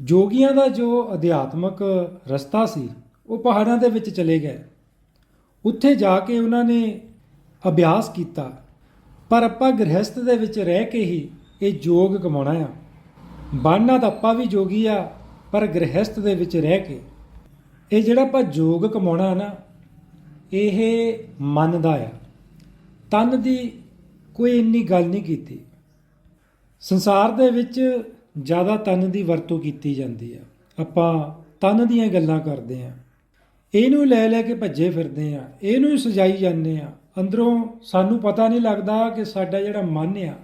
ਜੋਗੀਆਂ ਦਾ ਜੋ ਅਧਿਆਤਮਕ ਰਸਤਾ ਸੀ, ਉਹ ਪਹਾੜਾਂ ਦੇ ਵਿੱਚ ਚਲੇ ਗਏ। ਉੱਥੇ ਜਾ ਕੇ ਉਹਨਾਂ ਨੇ ਅਭਿਆਸ ਕੀਤਾ। ਪਰ ਆਪਾਂ ਗ੍ਰਹਿਸਥ ਦੇ ਵਿੱਚ ਰਹਿ ਕੇ ਹੀ ਇਹ ਜੋਗ ਕਮਾਉਣਾ ਆ। ਬਣਨਾ ਤਾਂ ਆਪਾਂ ਵੀ ਜੋਗੀ ਆ, ਪਰ ਗ੍ਰਹਿਸਥ ਦੇ ਵਿੱਚ ਰਹਿ ਕੇ। ਇਹ ਜਿਹੜਾ ਆਪਾਂ ਜੋਗ ਕਮਾਉਣਾ ਨਾ, ਇਹ ਮਨ ਦਾ ਆ। ਤਨ ਦੀ ਕੋਈ ਇੰਨੀ ਗੱਲ ਨਹੀਂ ਕੀਤੀ। ਸੰਸਾਰ ਦੇ ਵਿੱਚ ਜ਼ਿਆਦਾ ਤਨ ਦੀ ਵਰਤੋਂ ਕੀਤੀ ਜਾਂਦੀ ਆ। ਆਪਾਂ ਤਨ ਦੀਆਂ ਗੱਲਾਂ ਕਰਦੇ ਆ। ਇਹਨੂੰ ਲੈ ਲੈ ਕੇ ਭੱਜੇ ਫਿਰਦੇ ਆ। ਇਹਨੂੰ ਹੀ ਸਜਾਈ ਜਾਂਦੇ ਆ। ਅੰਦਰੋਂ ਸਾਨੂੰ ਪਤਾ ਨਹੀਂ ਲੱਗਦਾ ਕਿ ਸਾਡਾ ਜਿਹੜਾ ਮਨ ਆ,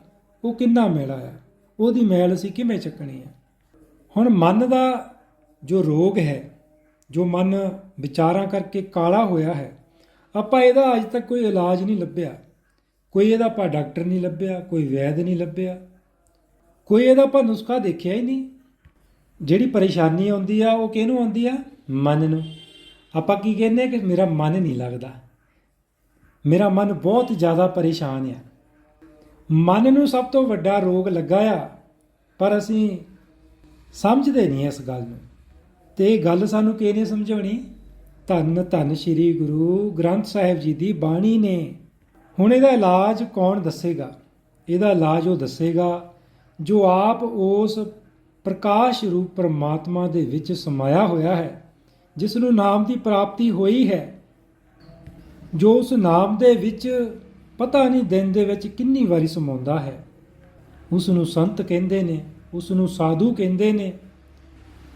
ਉਹ ਕਿੰਨਾ ਮੈਲਾ ਆ। ਉਹਦੀ ਮੈਲ ਅਸੀਂ ਕਿਵੇਂ ਚੱਕਣੀ ਆ? ਹੁਣ ਮਨ ਦਾ ਜੋ ਰੋਗ ਹੈ, ਜੋ ਮਨ ਵਿਚਾਰਾਂ ਕਰਕੇ ਕਾਲਾ ਹੋਇਆ ਹੈ, ਆਪਾਂ ਇਹਦਾ ਅਜ ਤੱਕ ਕੋਈ ਇਲਾਜ ਨਹੀਂ ਲੱਭਿਆ। ਕੋਈ ਇਹਦਾ ਆਪਾਂ ਡਾਕਟਰ ਨਹੀਂ ਲੱਭਿਆ, ਕੋਈ ਵੈਦ ਨਹੀਂ ਲੱਭਿਆ। ਕੋਈ ਇਹਦਾ ਆਪਾਂ ਨੁਸਖਾ ਦੇਖਿਆ ਹੀ ਨਹੀਂ। ਜਿਹੜੀ ਪਰੇਸ਼ਾਨੀ ਆਉਂਦੀ ਆ, ਉਹ ਕਿਹਨੂੰ ਆਉਂਦੀ ਆ? ਮਨ ਨੂੰ। ਆਪਾਂ ਕੀ ਕਹਿੰਦੇ ਕਿ ਮੇਰਾ ਮਨ ਨਹੀਂ ਲੱਗਦਾ। ਮੇਰਾ ਮਨ ਬਹੁਤ ਜ਼ਿਆਦਾ ਪਰੇਸ਼ਾਨ ਆ। ਮਨ ਨੂੰ ਸਭ ਤੋਂ ਵੱਡਾ ਰੋਗ ਲੱਗਾ ਆ, ਪਰ ਅਸੀਂ ਸਮਝਦੇ ਨਹੀਂ ਇਸ ਗੱਲ ਨੂੰ। ਤੇ ਇਹ ਗੱਲ ਸਾਨੂੰ ਕਿਹਨੇ ਸਮਝਾਉਣੀ? ਧੰਨ ਧੰਨ ਸ੍ਰੀ ਗੁਰੂ ਗ੍ਰੰਥ ਸਾਹਿਬ ਜੀ ਦੀ ਬਾਣੀ ਨੇ। ਹੁਣ ਇਹਦਾ ਇਲਾਜ ਕੌਣ ਦੱਸੇਗਾ? ਇਹਦਾ ਇਲਾਜ ਉਹ ਦੱਸੇਗਾ ਜੋ ਆਪ ਉਸ ਪ੍ਰਕਾਸ਼ ਰੂਪ ਪਰਮਾਤਮਾ ਦੇ ਵਿੱਚ ਸਮਾਇਆ ਹੋਇਆ ਹੈ ਜਿਸ ਨੂੰ ਨਾਮ ਦੀ ਪ੍ਰਾਪਤੀ ਹੋਈ ਹੈ, ਜੋ ਉਸ ਨਾਮ ਦੇ ਵਿੱਚ ਪਤਾ ਨਹੀਂ ਦਿਨ ਦੇ ਵਿੱਚ ਕਿੰਨੀ ਵਾਰੀ ਸਮਾਉਂਦਾ ਹੈ। ਉਸ ਨੂੰ ਸੰਤ ਕਹਿੰਦੇ ਨੇ ਉਸ ਨੂੰ ਸਾਧੂ ਕਹਿੰਦੇ ਨੇ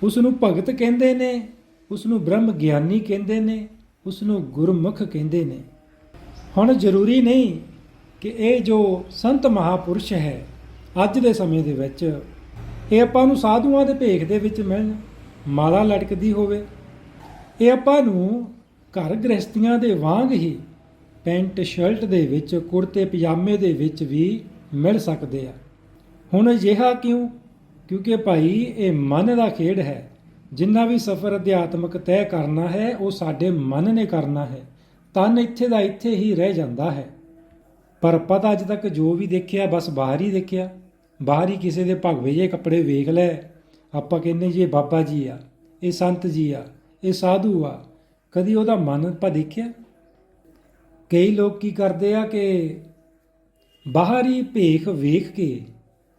ਉਸ ਨੂੰ ਭਗਤ ਕਹਿੰਦੇ ਨੇ ਉਸ ਨੂੰ ਬ੍ਰਹਮ ਗਿਆਨੀ ਕਹਿੰਦੇ ਨੇ ਉਸ ਨੂੰ ਗੁਰਮੁਖ ਕਹਿੰਦੇ ਨੇ। ਹੁਣ ਜ਼ਰੂਰੀ ਨਹੀਂ ਕਿ ਇਹ ਜੋ ਸੰਤ ਮਹਾਪੁਰਸ਼ ਹੈ ਅੱਜ ਦੇ ਸਮੇਂ ਦੇ ਵਿੱਚ ਇਹ ਆਪਾਂ ਨੂੰ ਸਾਧੂਆਂ ਦੇ ਭੇਖ ਦੇ ਵਿੱਚ ਮਿਲਣ, ਮਾਲਾ ਲਟਕਦੀ ਹੋਵੇ। ਇਹ ਆਪਾਂ ਨੂੰ ਘਰ ਗ੍ਰਸਤੀਆਂ ਦੇ ਵਾਂਗ ਹੀ ਪੈਂਟ ਸ਼ਰਟ ਦੇ ਵਿੱਚ, ਕੁੜਤੇ ਪਜਾਮੇ ਦੇ ਵਿੱਚ ਵੀ ਮਿਲ ਸਕਦੇ ਆ। ਹੁਣ ਅਜਿਹਾ ਕਿਉਂ? ਕਿਉਂਕਿ ਭਾਈ, ਇਹ ਮਨ ਦਾ ਖੇਡ ਹੈ। ਜਿੰਨਾ ਵੀ ਸਫ਼ਰ ਅਧਿਆਤਮਕ ਤੈਅ ਕਰਨਾ ਹੈ, ਉਹ ਸਾਡੇ ਮਨ ਨੇ ਕਰਨਾ ਹੈ। ਤਨ ਇੱਥੇ ਦਾ ਇੱਥੇ ਹੀ ਰਹਿ ਜਾਂਦਾ ਹੈ। ਪਰ ਪਤਾ ਅੱਜ ਤੱਕ ਜੋ ਵੀ ਦੇਖਿਆ, ਬਸ ਬਾਹਰ ਹੀ ਦੇਖਿਆ। ਬਾਹਰ ਹੀ ਕਿਸੇ ਦੇ ਭਗਵੇ ਜਿਹੇ ਕੱਪੜੇ ਵੇਖ ਲੈ। ਆਪਾਂ ਕਹਿੰਦੇ ਜੀ ਇਹ ਬਾਬਾ ਜੀ ਆ, ਇਹ ਸੰਤ ਜੀ ਆ, ਇਹ ਸਾਧੂ ਆ। ਕਦੀ ਉਹਦਾ ਮਨ ਆਪਾਂ ਦੇਖਿਆ? ਕਈ ਲੋਕ ਕੀ ਕਰਦੇ ਆ ਕਿ ਬਾਹਰੀ ਭੇਖ ਵੇਖ ਕੇ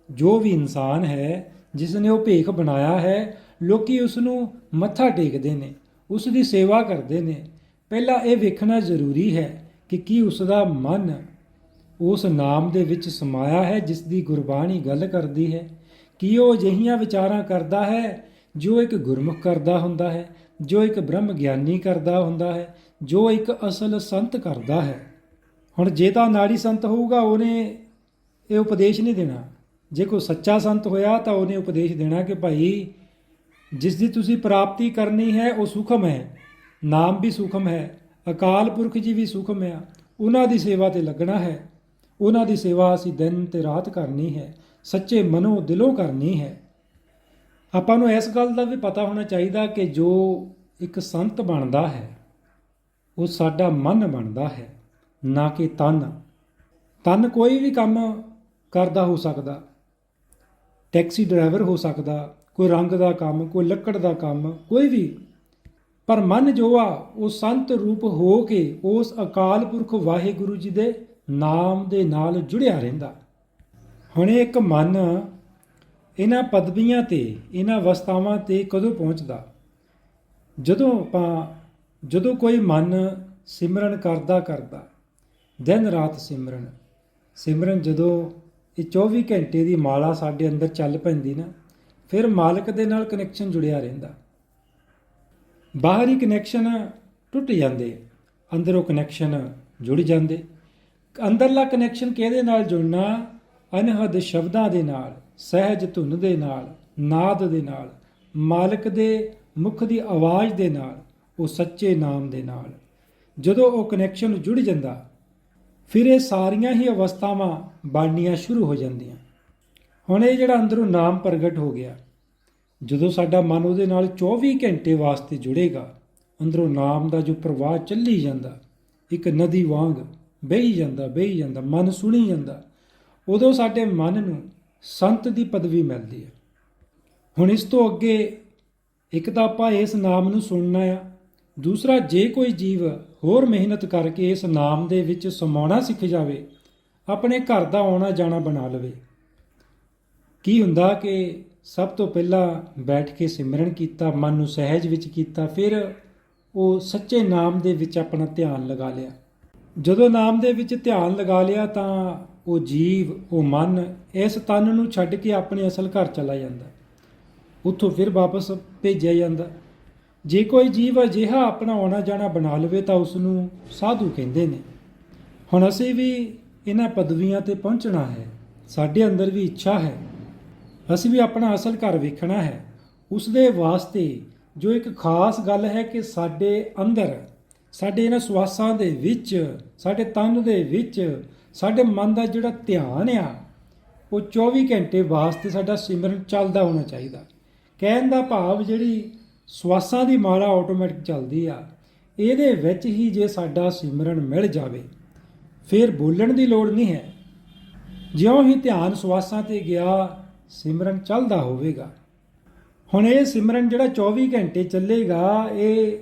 ਜੋ ਵੀ ਇਨਸਾਨ ਹੈ ਜਿਸ ਨੇ ਉਹ ਭੇਖ ਬਣਾਇਆ ਹੈ, ਲੋਕੀ ਉਸ ਨੂੰ ਮੱਥਾ ਟੇਕਦੇ ਨੇ ਉਸ ਦੀ ਸੇਵਾ ਕਰਦੇ ਨੇ। ਪਹਿਲਾਂ ਇਹ ਵੇਖਣਾ ਜ਼ਰੂਰੀ ਹੈ ਕਿ ਕੀ ਉਸ ਦਾ ਮਨ ਉਸ ਨਾਮ ਦੇ ਵਿੱਚ ਸਮਾਇਆ ਹੈ, ਜਿਸ ਦੀ ਗੁਰਬਾਣੀ ਗੱਲ ਕਰਦੀ ਹੈ। ਕੀ ਉਹ ਅਜਿਹੀਆਂ ਵਿਚਾਰਾਂ ਕਰਦਾ ਹੈ, ਜੋ ਇੱਕ ਗੁਰਮੁਖ ਕਰਦਾ ਹੁੰਦਾ ਹੈ, ਜੋ ਇੱਕ ਬ੍ਰਹਮ ਗਿਆਨੀ ਕਰਦਾ ਹੁੰਦਾ ਹੈ, ਜੋ ਇੱਕ ਅਸਲ ਸੰਤ ਕਰਦਾ ਹੈ? ਹੁਣ ਜੇ ਤਾਂ ਨਾੜੀ ਸੰਤ ਹੋਊਗਾ, ਉਹਨੇ ਇਹ ਉਪਦੇਸ਼ ਨਹੀਂ ਦੇਣਾ। ਜੇ ਕੋਈ ਸੱਚਾ ਸੰਤ ਹੋਇਆ, ਤਾਂ ਉਹਨੇ ਉਪਦੇਸ਼ ਦੇਣਾ ਕਿ ਭਾਈ, ਜਿਸ ਦੀ ਤੁਸੀਂ ਪ੍ਰਾਪਤੀ ਕਰਨੀ ਹੈ, ਉਹ ਸੁਖਮ ਹੈ। ਨਾਮ ਵੀ ਸੁਖਮ ਹੈ, ਅਕਾਲ ਪੁਰਖ ਜੀ ਵੀ ਸੁਖਮ ਹੈ ਉਹਨਾਂ ਦੀ ਸੇਵਾ ਤੇ ਲੱਗਣਾ ਹੈ। ਉਹਨਾਂ ਦੀ ਸੇਵਾ ਅਸੀਂ ਦਿਨ ਤੇ ਰਾਤ ਕਰਨੀ ਹੈ, ਸੱਚੇ ਮਨੋਂ ਦਿਲੋਂ ਕਰਨੀ ਹੈ। ਆਪਾਂ ਨੂੰ ਇਸ ਗੱਲ ਦਾ ਵੀ ਪਤਾ ਹੋਣਾ ਚਾਹੀਦਾ ਕਿ ਜੋ ਇੱਕ ਸੰਤ ਬਣਦਾ ਹੈ, ਉਹ ਸਾਡਾ ਮਨ ਬਣਦਾ ਹੈ, ਨਾ ਕਿ ਤਨ। ਤਨ ਕੋਈ ਵੀ ਕੰਮ ਕਰਦਾ ਹੋ ਸਕਦਾ, ਟੈਕਸੀ ਡਰਾਈਵਰ ਹੋ ਸਕਦਾ, ਕੋਈ ਰੰਗ ਦਾ ਕੰਮ, ਕੋਈ ਲੱਕੜ ਦਾ ਕੰਮ, ਕੋਈ ਵੀ। ਪਰ ਮਨ ਜੋ ਆ, ਉਹ ਸੰਤ ਰੂਪ ਹੋ ਕੇ ਉਸ ਅਕਾਲ ਪੁਰਖ ਵਾਹਿਗੁਰੂ ਜੀ ਦੇ ਨਾਮ ਦੇ ਨਾਲ ਜੁੜਿਆ ਰਹਿੰਦਾ। ਹੁਣ ਇੱਕ ਮਨ ਇਹਨਾਂ ਪਦਵੀਆਂ ਤੇ, ਇਹਨਾਂ ਅਵਸਥਾਵਾਂ ਤੇ ਕਦੋਂ ਪਹੁੰਚਦਾ? ਜਦੋਂ ਆਪਾਂ, ਜਦੋਂ ਕੋਈ ਮਨ ਸਿਮਰਨ ਕਰਦਾ ਕਰਦਾ, ਦਿਨ ਰਾਤ ਸਿਮਰਨ ਸਿਮਰਨ ਜਦੋਂ ਇਹ 24 ਘੰਟੇ ਦੀ ਮਾਲਾ ਸਾਡੇ ਅੰਦਰ ਚੱਲ ਪੈਂਦੀ ਨਾ, ਫਿਰ ਮਾਲਕ ਦੇ ਨਾਲ ਕਨੈਕਸ਼ਨ ਜੁੜਿਆ ਰਹਿੰਦਾ। ਬਾਹਰੀ ਕਨੈਕਸ਼ਨ ਟੁੱਟ ਜਾਂਦੇ, ਅੰਦਰੋਂ ਕਨੈਕਸ਼ਨ ਜੁੜ ਜਾਂਦੇ। ਅੰਦਰਲਾ ਕਨੈਕਸ਼ਨ ਕਿਹਦੇ ਨਾਲ ਜੁੜਨਾ? ਅਨਹਦ ਸ਼ਬਦਾਂ ਦੇ ਨਾਲ, ਸਹਿਜ ਧੁਨ ਦੇ ਨਾਲ, ਨਾਦ ਦੇ ਨਾਲ, ਮਾਲਕ ਦੇ, ਮੁਖ ਦੀ ਆਵਾਜ਼ ਦੇ ਨਾਲ, ਉਹ ਸੱਚੇ ਨਾਮ ਦੇ ਨਾਲ। ਜਦੋਂ ਉਹ ਕਨੈਕਸ਼ਨ ਜੁੜ ਜਾਂਦਾ, ਫਿਰ ਇਹ ਸਾਰੀਆਂ ਹੀ ਅਵਸਥਾਵਾਂ ਬਣਨੀਆਂ ਸ਼ੁਰੂ ਹੋ ਜਾਂਦੀਆਂ। ਹੁਣ ਇਹ ਜਿਹੜਾ ਅੰਦਰੋਂ ਨਾਮ ਪ੍ਰਗਟ ਹੋ ਗਿਆ, ਜਦੋਂ ਸਾਡਾ ਮਨ ਉਹਦੇ ਨਾਲ 24 ਘੰਟੇ ਵਾਸਤੇ ਜੁੜੇਗਾ, ਅੰਦਰੋਂ ਨਾਮ ਦਾ ਜੋ ਪ੍ਰਵਾਹ ਚੱਲੀ ਜਾਂਦਾ, ਇੱਕ ਨਦੀ ਵਾਂਗ ਵਹੀ ਜਾਂਦਾ ਵਹੀ ਜਾਂਦਾ, ਮਨ ਸੁਣੀ ਜਾਂਦਾ, ਉਦੋਂ ਸਾਡੇ ਮਨ ਨੂੰ ਸੰਤ ਦੀ ਪਦਵੀ ਮਿਲਦੀ ਹੈ। ਹੁਣ ਇਸ ਤੋਂ ਅੱਗੇ ਇੱਕ ਤਾਂ ਆਪਾਂ ਇਸ ਨਾਮ ਨੂੰ ਸੁਣਨਾ ਆ। ਦੂਸਰਾ, ਜੇ ਕੋਈ ਜੀਵ ਹੋਰ ਮਿਹਨਤ ਕਰਕੇ ਇਸ ਨਾਮ ਦੇ ਵਿੱਚ ਸਮਾਉਣਾ ਸਿੱਖ ਜਾਵੇ, ਆਪਣੇ ਘਰ ਦਾ ਆਉਣਾ ਜਾਣਾ ਬਣਾ ਲਵੇ। ਕੀ ਹੁੰਦਾ ਕਿ ਸਭ ਤੋਂ ਪਹਿਲਾਂ ਬੈਠ ਕੇ ਸਿਮਰਨ ਕੀਤਾ, ਮਨ ਨੂੰ ਸਹਿਜ ਵਿੱਚ ਕੀਤਾ, ਫਿਰ ਉਹ ਸੱਚੇ ਨਾਮ ਦੇ ਵਿੱਚ ਆਪਣਾ ਧਿਆਨ ਲਗਾ ਲਿਆ। ਜਦੋਂ ਨਾਮ ਦੇ ਵਿੱਚ ਧਿਆਨ ਲਗਾ ਲਿਆ ਤਾਂ ਉਹ ਜੀਵ, ਉਹ ਮਨ, ਇਸ ਤਨ ਨੂੰ ਛੱਡ ਕੇ ਆਪਣੇ ਅਸਲ ਘਰ ਚਲਾ ਜਾਂਦਾ। ਉੱਥੋਂ ਫਿਰ ਵਾਪਸ ਭੇਜਿਆ ਜਾਂਦਾ। ਜੇ ਕੋਈ ਜੀਵ ਅਜਿਹਾ ਆਪਣਾ ਆਉਣਾ ਜਾਣਾ ਬਣਾ ਲਵੇ ਤਾਂ ਉਸ ਨੂੰ ਸਾਧੂ ਕਹਿੰਦੇ ਨੇ। ਹੁਣ ਅਸੀਂ ਵੀ ਇਹਨਾਂ ਪਦਵੀਆਂ ਤੇ ਪਹੁੰਚਣਾ ਹੈ। ਸਾਡੇ ਅੰਦਰ ਵੀ ਇੱਛਾ ਹੈ। ਅਸੀਂ ਵੀ ਆਪਣਾ ਅਸਲ ਘਰ ਵੇਖਣਾ ਹੈ। ਉਸ ਦੇ ਵਾਸਤੇ ਜੋ ਇੱਕ ਖਾਸ ਗੱਲ ਹੈ ਕਿ ਸਾਡੇ ਅੰਦਰ ਸਾਡੇ ਇਹਨਾਂ ਸਵਾਸਾਂ ਦੇ ਵਿੱਚ, ਸਾਡੇ ਤਨ ਦੇ ਵਿੱਚ, ਸਾਡੇ ਮਨ ਦਾ ਜਿਹੜਾ ਧਿਆਨ ਆ, ਉਹ 24 ਘੰਟੇ ਵਾਸਤੇ ਸਾਡਾ ਸਿਮਰਨ ਚੱਲਦਾ ਹੋਣਾ ਚਾਹੀਦਾ। ਕਹਿਣ ਦਾ ਭਾਵ ਜਿਹੜੀ ਸਵਾਸਾਂ ਦੀ ਮਾਲਾ ਆਟੋਮੈਟਿਕ ਚੱਲਦੀ ਆ, ਇਹਦੇ ਵਿੱਚ ਹੀ ਜੇ ਸਾਡਾ ਸਿਮਰਨ ਮਿਲ ਜਾਵੇ, ਫਿਰ ਬੋਲਣ ਦੀ ਲੋੜ ਨਹੀਂ ਹੈ। ਜਿਉਂ ਹੀ ਧਿਆਨ ਸਵਾਸਾਂ ਤੇ ਗਿਆ, ਸਿਮਰਨ ਚੱਲਦਾ ਹੋਵੇਗਾ। ਹੁਣ ਇਹ ਸਿਮਰਨ ਜਿਹੜਾ 24 ਘੰਟੇ ਚੱਲੇਗਾ, ਇਹ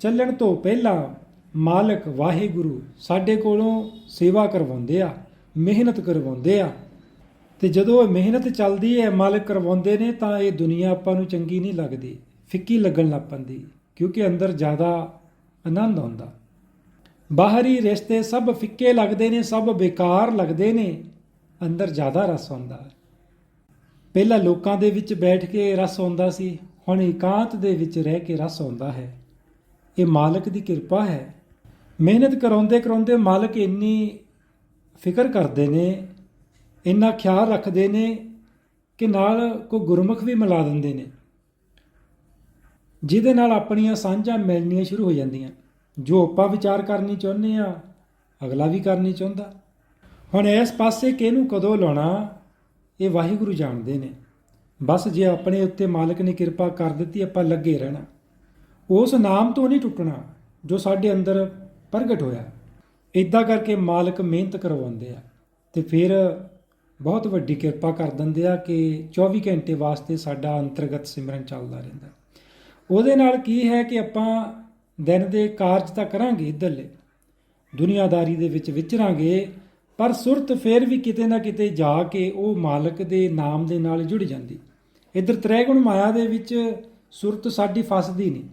ਚੱਲਣ ਤੋਂ ਪਹਿਲਾਂ ਮਾਲਕ ਵਾਹਿਗੁਰੂ ਸਾਡੇ ਕੋਲੋਂ ਸੇਵਾ ਕਰਵਾਉਂਦੇ ਆ, ਮਿਹਨਤ ਕਰਵਾਉਂਦੇ ਆ। ਤੇ ਜਦੋਂ ਇਹ ਮਿਹਨਤ ਚੱਲਦੀ ਹੈ, ਮਾਲਕ ਕਰਵਾਉਂਦੇ ਨੇ, ਤਾਂ ਇਹ ਦੁਨੀਆ ਆਪਾਂ ਨੂੰ ਚੰਗੀ ਨਹੀਂ ਲੱਗਦੀ, ਫਿੱਕੀ ਲੱਗਣ ਲੱਗ ਪੈਂਦੀ, ਕਿਉਂਕਿ ਅੰਦਰ ਜ਼ਿਆਦਾ ਆਨੰਦ ਆਉਂਦਾ। ਬਾਹਰੀ ਰਿਸ਼ਤੇ ਸਭ ਫਿੱਕੇ ਲੱਗਦੇ ਨੇ, ਸਭ ਬੇਕਾਰ ਲੱਗਦੇ ਨੇ, ਅੰਦਰ ਜ਼ਿਆਦਾ ਰਸ ਆਉਂਦਾ। ਪਹਿਲਾਂ ਲੋਕਾਂ ਦੇ ਵਿੱਚ ਬੈਠ ਕੇ ਰਸ ਆਉਂਦਾ ਸੀ, ਹੁਣ ਇਕਾਂਤ ਦੇ ਵਿੱਚ ਰਹਿ ਕੇ ਰਸ ਆਉਂਦਾ ਹੈ। ਇਹ ਮਾਲਕ ਦੀ ਕਿਰਪਾ ਹੈ। ਮਿਹਨਤ ਕਰਾਉਂਦੇ ਕਰਾਉਂਦੇ ਮਾਲਕ ਇੰਨੀ ਫਿਕਰ ਕਰਦੇ ਨੇ, ਇੰਨਾ ਖਿਆਲ ਰੱਖਦੇ ਨੇ ਕਿ ਨਾਲ ਕੋ ਗੁਰਮੁਖ ਵੀ ਮਿਲਾ ਦਿੰਦੇ ਨੇ। ਜਿਹਦੇ ਨਾਲ ਆਪਣੀਆਂ ਸਾਂਝਾਂ ਮਿਲਣੀਆਂ ਸ਼ੁਰੂ ਹੋ ਜਾਂਦੀਆਂ। ਜੋ ਆਪਾਂ ਵਿਚਾਰ ਕਰਨੀ ਚਾਹੁੰਦੇ ਆ ਅਗਲਾ ਵੀ ਕਰਨੀ ਚਾਹੁੰਦਾ। ਹੁਣ ਇਸ ਪਾਸੇ ਕਿਹਨੂੰ ਕਦੋਂ ਲਾਉਣਾ, ਇਹ ਵਾਹਿਗੁਰੂ ਜਾਣਦੇ ਨੇ। ਬਸ ਜੇ ਆਪਣੇ ਉੱਤੇ ਮਾਲਕ ਨੇ ਕਿਰਪਾ ਕਰ ਦਿੱਤੀ, ਆਪਾਂ ਲੱਗੇ ਰਹਿਣਾ। ਉਸ ਨਾਮ ਤੋਂ ਨਹੀਂ ਟੁੱਟਣਾ ਜੋ ਸਾਡੇ ਅੰਦਰ ਪ੍ਰਗਟ ਹੋਇਆ। ਇਦਾਂ ਕਰਕੇ ਮਾਲਕ ਮਿਹਨਤ ਕਰਵਾਉਂਦੇ ਆ ਤੇ ਫਿਰ ਬਹੁਤ ਵੱਡੀ ਕਿਰਪਾ ਕਰ ਦਿੰਦੇ ਆ ਕਿ 24 ਘੰਟੇ ਵਾਸਤੇ ਸਾਡਾ ਅੰਤਰਗਤ ਸਿਮਰਨ ਚੱਲਦਾ ਰਹਿੰਦਾ। ਉਹਦੇ ਨਾਲ ਕੀ ਹੈ ਕਿ ਆਪਾਂ ਦਿਨ ਦੇ ਕਾਰਜ ਤਾਂ ਕਰਾਂਗੇ ਇੱਧਰਲੇ, ਦੁਨੀਆਦਾਰੀ ਦੇ ਵਿੱਚ ਵਿਚਰਾਂਗੇ, ਪਰ ਸੁਰਤ ਫੇਰ ਵੀ ਕਿਤੇ ਨਾ ਕਿਤੇ ਜਾ ਕੇ ਉਹ ਮਾਲਕ ਦੇ ਨਾਮ ਦੇ ਨਾਲ ਜੁੜ ਜਾਂਦੀ। ਇੱਧਰ ਤ੍ਰੈਗੁਣ ਮਾਇਆ ਦੇ ਵਿੱਚ ਸੁਰਤ ਸਾਡੀ ਫਸਦੀ ਨਹੀਂ।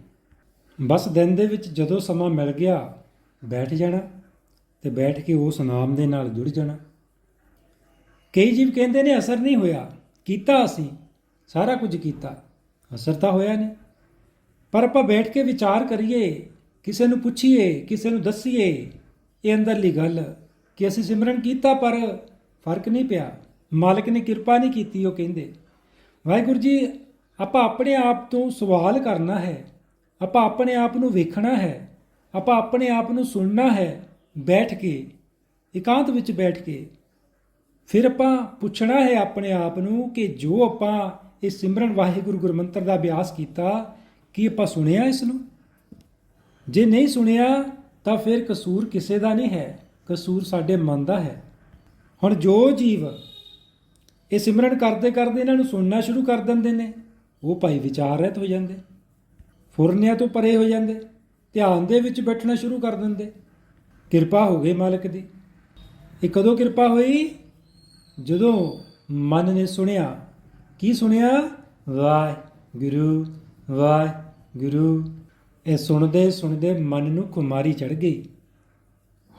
ਬਸ ਦਿਨ ਦੇ ਵਿੱਚ ਜਦੋਂ ਸਮਾਂ ਮਿਲ ਗਿਆ ਬੈਠ ਜਾਣਾ ਤੇ ਬੈਠ ਕੇ ਉਸ ਨਾਮ ਦੇ ਨਾਲ ਜੁੜ ਜਾਣਾ। ਕਈ ਜੀਵ ਕਹਿੰਦੇ ਨੇ ਅਸਰ ਨਹੀਂ ਹੋਇਆ, ਕੀਤਾ ਅਸੀਂ, ਸਾਰਾ ਕੁਝ ਕੀਤਾ, ਅਸਰ ਤਾਂ ਹੋਇਆ ਨਹੀਂ। ਪਰ ਆਪਾਂ ਬੈਠ ਕੇ ਵਿਚਾਰ ਕਰੀਏ, ਕਿਸੇ ਨੂੰ ਪੁੱਛੀਏ, ਕਿਸੇ ਨੂੰ ਦੱਸੀਏ, ਇਹ ਅੰਦਰਲੀ ਗੱਲ ਕਿ ਅਸੀਂ ਸਿਮਰਨ ਕੀਤਾ ਪਰ ਫ਼ਰਕ ਨਹੀਂ ਪਿਆ, ਮਾਲਕ ਨੇ ਕਿਰਪਾ ਨਹੀਂ ਕੀਤੀ ਉਹ ਕਹਿੰਦੇ। ਵਾਹਿਗੁਰੂ ਜੀ, ਆਪਾਂ ਆਪਣੇ ਆਪ ਤੋਂ ਸਵਾਲ ਕਰਨਾ ਹੈ, ਆਪਾਂ ਆਪਣੇ ਆਪ ਨੂੰ ਵੇਖਣਾ ਹੈ ਆਪਾਂ ਆਪਣੇ ਆਪ ਨੂੰ ਸੁਣਨਾ ਹੈ, ਬੈਠ ਕੇ, ਇਕਾਂਤ ਵਿੱਚ ਬੈਠ ਕੇ। ਫਿਰ ਆਪਾਂ ਪੁੱਛਣਾ ਹੈ ਆਪਣੇ ਆਪ ਨੂੰ ਕਿ ਜੋ ਆਪਾਂ ਇਹ ਸਿਮਰਨ ਵਾਹਿਗੁਰੂ ਗੁਰਮੰਤਰ ਦਾ ਅਭਿਆਸ ਕੀਤਾ, ਕੀ ਆਪਾਂ ਸੁਣਿਆ ਇਸ ਨੂੰ? ਜੇ ਨਹੀਂ ਸੁਣਿਆ, ਤਾਂ ਫਿਰ ਕਸੂਰ ਕਿਸੇ ਦਾ ਨਹੀਂ ਹੈ, ਕਸੂਰ ਸਾਡੇ ਮਨ ਦਾ ਹੈ। ਹੁਣ ਜੋ ਜੀਵ ਇਹ ਸਿਮਰਨ ਕਰਦੇ ਕਰਦੇ ਇਹਨਾਂ ਨੂੰ ਸੁਣਨਾ ਸ਼ੁਰੂ ਕਰ ਦਿੰਦੇ ਨੇ, ਉਹ ਭਾਈ ਵਿਚਾਰ ਰਹਿਤ ਹੋ ਜਾਂਦੇ, ਫੁਰਨਿਆਂ ਤੋਂ ਪਰੇ ਹੋ ਜਾਂਦੇ। ਧਿਆਨ ਦੇ ਵਿੱਚ ਬੈਠਣਾ ਸ਼ੁਰੂ ਕਰ ਦਿੰਦੇ। ਕਿਰਪਾ ਹੋ ਗਈ ਮਾਲਕ ਦੀ। ਇਹ ਕਦੋਂ ਕਿਰਪਾ ਹੋਈ? ਜਦੋਂ ਮਨ ਨੇ ਸੁਣਿਆ। ਕੀ ਸੁਣਿਆ? ਵਾਹਿਗੁਰੂ ਵਾਹਿਗੁਰੂ। ਇਹ ਸੁਣਦੇ ਸੁਣਦੇ ਮਨ ਨੂੰ ਕੁਮਾਰੀ ਚੜ ਗਈ।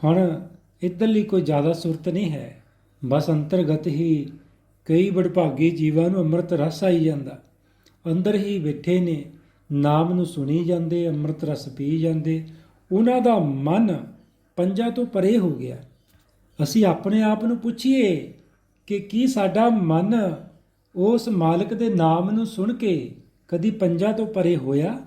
ਹੁਣ ਇੱਧਰਲੀ ਕੋਈ ਜ਼ਿਆਦਾ ਸੁਰਤ ਨਹੀਂ ਹੈ। ਬਸ ਅੰਤਰਗਤ ਹੀ ਕਈ ਵਡਭਾਗੀ ਜੀਵਾਂ ਨੂੰ ਅੰਮ੍ਰਿਤ ਰਸ ਆਈ ਜਾਂਦਾ। ਅੰਦਰ ਹੀ ਬੈਠੇ ਨੇ। ਨਾਮ ਨੂੰ ਸੁਣੀ ਜਾਂਦੇ, ਅੰਮ੍ਰਿਤ ਰਸ ਪੀ ਜਾਂਦੇ। ਉਹਨਾਂ ਦਾ ਮਨ ਪੰਜਾਂ ਤੋਂ ਪਰੇ ਹੋ ਗਿਆ। ਅਸੀਂ ਆਪਣੇ ਆਪ ਨੂੰ ਪੁੱਛੀਏ ਕਿ ਕੀ ਸਾਡਾ ਮਨ ਉਸ ਮਾਲਕ ਦੇ ਨਾਮ ਨੂੰ ਸੁਣ ਕੇ ਕਦੀ ਪੰਜਾਂ ਤੋਂ ਪਰੇ ਹੋਇਆ?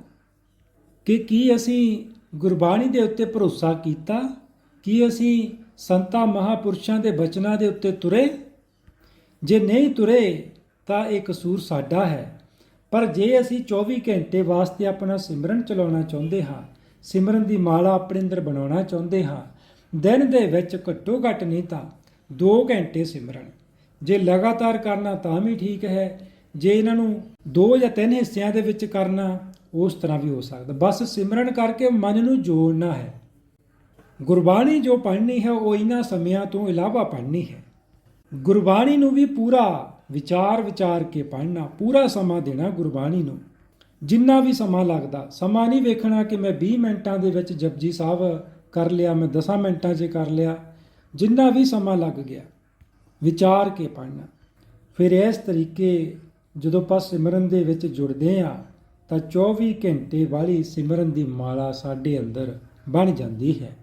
ਕਿ ਕੀ ਅਸੀਂ ਗੁਰਬਾਣੀ ਦੇ ਉੱਤੇ ਭਰੋਸਾ ਕੀਤਾ? ਕੀ ਅਸੀਂ ਸੰਤਾਂ ਮਹਾਪੁਰਸ਼ਾਂ ਦੇ ਬਚਨਾਂ ਦੇ ਉੱਤੇ ਤੁਰੇ? ਜੇ ਨਹੀਂ ਤੁਰੇ, ਤਾਂ ਇਹ ਕਸੂਰ ਸਾਡਾ ਹੈ। ਪਰ ਜੇ ਅਸੀਂ 24 ਘੰਟੇ ਵਾਸਤੇ ਆਪਣਾ ਸਿਮਰਨ ਚਲਾਉਣਾ ਚਾਹੁੰਦੇ ਹਾਂ, ਸਿਮਰਨ ਦੀ ਮਾਲਾ ਆਪਣੇ ਅੰਦਰ ਬਣਾਉਣਾ ਚਾਹੁੰਦੇ ਹਾਂ, ਦਿਨ ਦੇ ਵਿੱਚ ਘੱਟੋ ਘੱਟ ਨਹੀਂ ਤਾਂ 2 ਘੰਟੇ ਸਿਮਰਨ। ਜੇ ਲਗਾਤਾਰ ਕਰਨਾ ਤਾਂ ਵੀ ਠੀਕ ਹੈ, ਜੇ ਇਹਨਾਂ ਨੂੰ ਦੋ ਜਾਂ ਤਿੰਨ ਹਿੱਸਿਆਂ ਦੇ ਵਿੱਚ ਕਰਨਾ, ਉਸ ਤਰ੍ਹਾਂ ਵੀ ਹੋ ਸਕਦਾ। ਬਸ ਸਿਮਰਨ ਕਰਕੇ ਮਨ ਨੂੰ ਜੋੜਨਾ ਹੈ। ਗੁਰਬਾਣੀ ਜੋ ਪੜ੍ਹਨੀ ਹੈ, ਉਹ ਇਹਨਾਂ ਸਮਿਆਂ ਤੋਂ ਇਲਾਵਾ ਪੜ੍ਹਨੀ ਹੈ। ਗੁਰਬਾਣੀ ਨੂੰ ਵੀ ਪੂਰਾ ਵਿਚਾਰ ਵਿਚਾਰ ਕੇ ਪੜ੍ਹਨਾ, ਪੂਰਾ ਸਮਾਂ ਦੇਣਾ ਗੁਰਬਾਣੀ ਨੂੰ। ਜਿੰਨਾ ਵੀ ਸਮਾਂ ਲੱਗਦਾ, ਸਮਾਂ ਨਹੀਂ ਵੇਖਣਾ ਕਿ ਮੈਂ 20 ਮਿੰਟਾਂ ਦੇ ਵਿੱਚ ਜਪਜੀ ਸਾਹਿਬ ਕਰ ਲਿਆ, ਮੈਂ 10 ਮਿੰਟਾਂ 'ਚ ਕਰ ਲਿਆ। ਜਿੰਨਾ ਵੀ ਸਮਾਂ ਲੱਗ ਗਿਆ, ਵਿਚਾਰ ਕੇ ਪੜ੍ਹਨਾ। ਫਿਰ ਇਸ ਤਰੀਕੇ ਜਦੋਂ ਆਪਾਂ ਸਿਮਰਨ ਦੇ ਵਿੱਚ ਜੁੜਦੇ ਆ ਤਾਂ 24 ਘੰਟੇ ਵਾਲੀ ਸਿਮਰਨ ਦੀ ਮਾਲਾ ਸਾਡੇ ਅੰਦਰ ਬਣ ਜਾਂਦੀ ਹੈ।